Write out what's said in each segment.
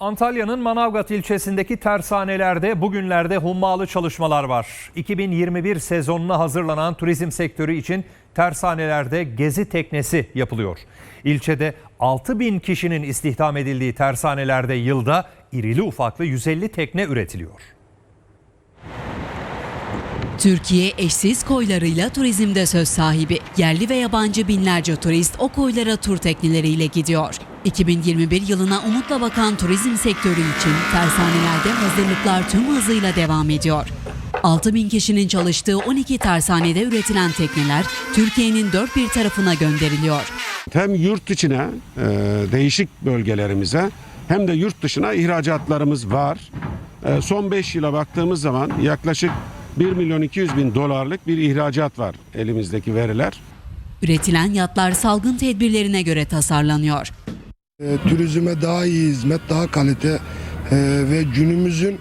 Antalya'nın Manavgat ilçesindeki tersanelerde bugünlerde hummalı çalışmalar var. 2021 sezonuna hazırlanan turizm sektörü için tersanelerde gezi teknesi yapılıyor. İlçede 6 bin kişinin istihdam edildiği tersanelerde yılda irili ufaklı 150 tekne üretiliyor. Türkiye eşsiz koylarıyla turizmde söz sahibi. Yerli ve yabancı binlerce turist o koylara tur tekneleriyle gidiyor. 2021 yılına umutla bakan turizm sektörü için tersanelerde hazırlıklar tüm hızıyla devam ediyor. 6 bin kişinin çalıştığı 12 tersanede üretilen tekneler Türkiye'nin dört bir tarafına gönderiliyor. Hem yurt içine e, değişik bölgelerimize hem de yurt dışına ihracatlarımız var. E, son 5 yıla baktığımız zaman yaklaşık 1 milyon 200 bin dolarlık bir ihracat var elimizdeki veriler. Üretilen yatlar salgın tedbirlerine göre tasarlanıyor. E, turizme daha iyi hizmet, daha kalite e, ve günümüzün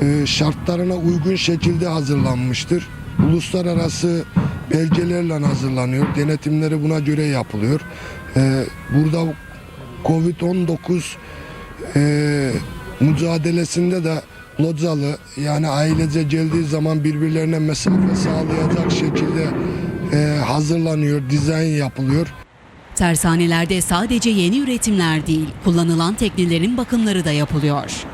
e, şartlarına uygun şekilde hazırlanmıştır. Uluslararası belgelerle hazırlanıyor. Denetimleri buna göre yapılıyor. Burada Covid-19 e, mücadelesinde de localı yani ailece geldiği zaman birbirlerine mesafe sağlayacak şekilde hazırlanıyor, dizayn yapılıyor. Tersanelerde sadece yeni üretimler değil, kullanılan teknelerin bakımları da yapılıyor.